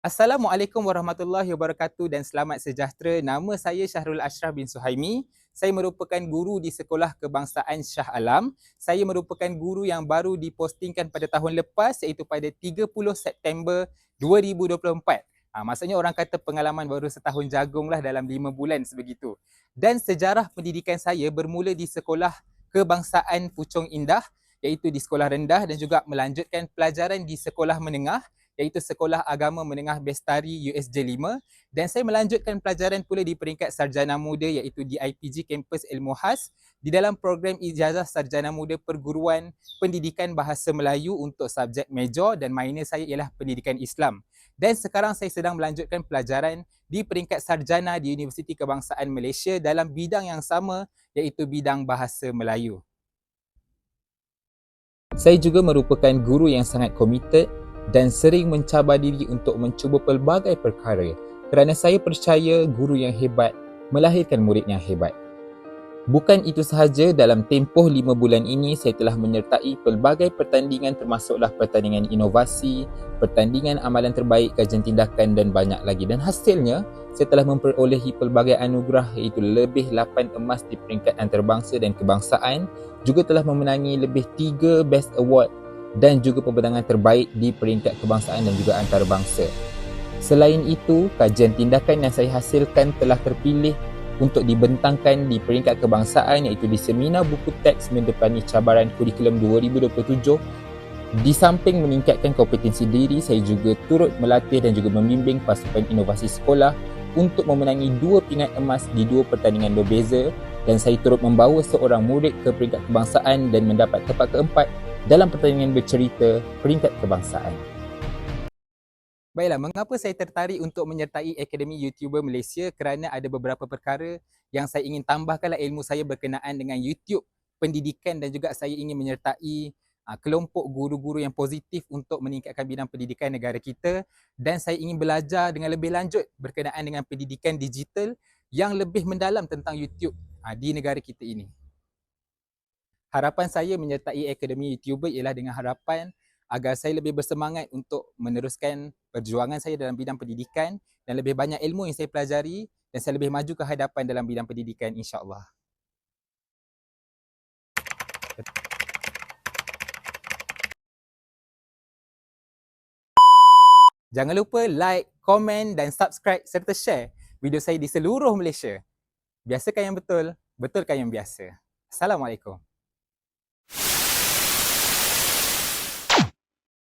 Assalamualaikum warahmatullahi wabarakatuh dan selamat sejahtera. Nama saya Syahrul Ashraf bin Suhaimi. Saya merupakan guru di Sekolah Kebangsaan Shah Alam. Saya merupakan guru yang baru dipostingkan pada tahun lepas iaitu pada 30 September 2024. Ha, maksudnya orang kata pengalaman baru setahun jagung lah dalam lima bulan sebegitu. Dan sejarah pendidikan saya bermula di Sekolah Kebangsaan Puchong Indah iaitu di sekolah rendah dan juga melanjutkan pelajaran di sekolah menengah iaitu Sekolah Agama Menengah Bestari USJ 5 dan saya melanjutkan pelajaran pula di peringkat sarjana muda iaitu di IPG Kampus Ilmu Khas di dalam program ijazah sarjana muda perguruan pendidikan bahasa Melayu untuk subjek major dan minor saya ialah pendidikan Islam. Dan sekarang saya sedang melanjutkan pelajaran di peringkat sarjana di Universiti Kebangsaan Malaysia dalam bidang yang sama iaitu bidang bahasa Melayu. Saya juga merupakan guru yang sangat komited dan sering mencabar diri untuk mencuba pelbagai perkara kerana saya percaya guru yang hebat melahirkan murid yang hebat. Bukan itu sahaja, dalam tempoh lima bulan ini saya telah menyertai pelbagai pertandingan termasuklah pertandingan inovasi, pertandingan amalan terbaik, kajian tindakan dan banyak lagi. Dan hasilnya, saya telah memperolehi pelbagai anugerah iaitu lebih 8 emas di peringkat antarabangsa dan kebangsaan, juga telah memenangi lebih 3 Best Award dan juga pembentangan terbaik di peringkat kebangsaan dan juga antarabangsa. Selain itu, kajian tindakan yang saya hasilkan telah terpilih untuk dibentangkan di peringkat kebangsaan iaitu di seminar buku teks mendepani cabaran kurikulum 2027 di samping meningkatkan kompetensi diri, saya juga turut melatih dan juga membimbing pasukan inovasi sekolah untuk memenangi dua pingat emas di dua pertandingan berbeza dan saya turut membawa seorang murid ke peringkat kebangsaan dan mendapat tempat keempat dalam pertandingan bercerita peringkat kebangsaan. Baiklah, mengapa saya tertarik untuk menyertai Akademi YouTuber Malaysia kerana ada beberapa perkara yang saya ingin tambahkanlah ilmu saya berkenaan dengan YouTube pendidikan dan juga saya ingin menyertai uh, kelompok guru-guru yang positif untuk meningkatkan bidang pendidikan negara kita dan saya ingin belajar dengan lebih lanjut berkenaan dengan pendidikan digital yang lebih mendalam tentang YouTube uh, di negara kita ini harapan saya menyertai Akademi YouTuber ialah dengan harapan agar saya lebih bersemangat untuk meneruskan perjuangan saya dalam bidang pendidikan dan lebih banyak ilmu yang saya pelajari dan saya lebih maju ke hadapan dalam bidang pendidikan insya-Allah. Jangan lupa like, komen dan subscribe serta share video saya di seluruh Malaysia. Biasakan yang betul, betulkan yang biasa. Assalamualaikum.